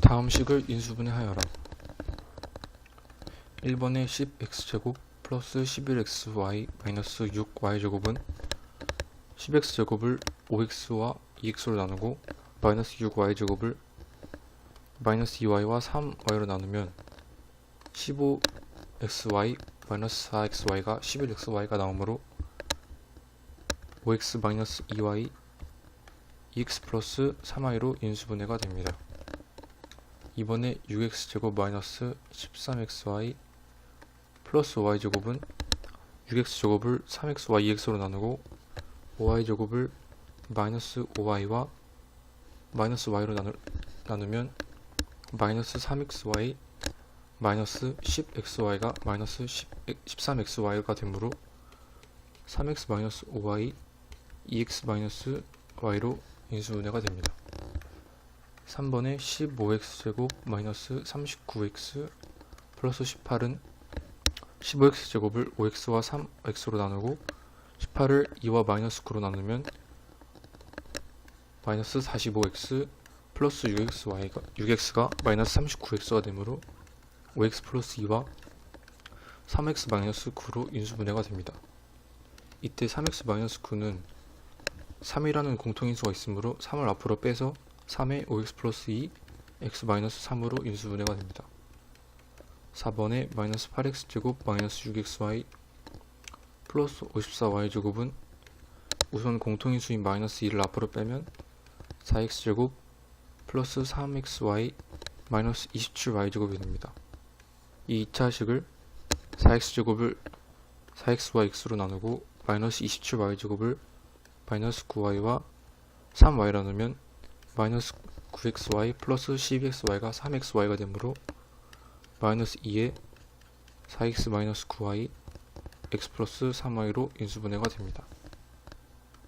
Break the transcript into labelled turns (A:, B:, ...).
A: 다음 식을 인수분해하여라. 1번의 10x제곱 플러스 11xy 마이너스 6y제곱은 10x제곱을 5x와 2x로 나누고 마이너스 6y제곱을 마이너스 2y와 3y로 나누면 15xy 마이너스 4xy가 11xy가 나오므로 5x 마이너스 2y 2x 플러스 3y로 인수분해가 됩니다. 이번에 6x제곱 마이너스 13xy 플러스 5y제곱은 6x제곱을 3xy 2x로 나누고 5y제곱을 마이너스 5y와 마이너스 y로 나누, 나누면 마이너스 3xy 마이너스 10xy가 마이너스 10, 13xy가 되므로 3x 마이너스 5y 2x 마이너스 y로 인수분해가 됩니다. 3번에 15x제곱 마이너스 39x 플러스 18은 15x제곱을 5x와 3x로 나누고 18을 2와 마이너스 9로 나누면 마이너스 45x 플러스 6xy가 6x가 마이너스 39x가 되므로 5x 플러스 2와 3x 마이너스 9로 인수분해가 됩니다. 이때 3x 마이너스 9는 3이라는 공통인수가 있으므로 3을 앞으로 빼서 3의 5x 플러스 2 x 마이너스 3으로 인수분해가 됩니다. 4번에 마이너스 8x 제곱 마이너스 6xy 플러스 54y 제곱은 우선 공통인수인 마이너스 2를 앞으로 빼면 4x 제곱 플러스 3xy 마이너스 27y 제곱이 됩니다. 이 2차식을 4x 제곱을 4x와 x로 나누고 마이너스 27y 제곱을 마이너스 9y와 3y 나누면 마이너스 9xy 플러스 12xy가 3xy가 되므로 마이너스 2에 4x 마이너스 9y x 플러스 3y로 인수분해가 됩니다.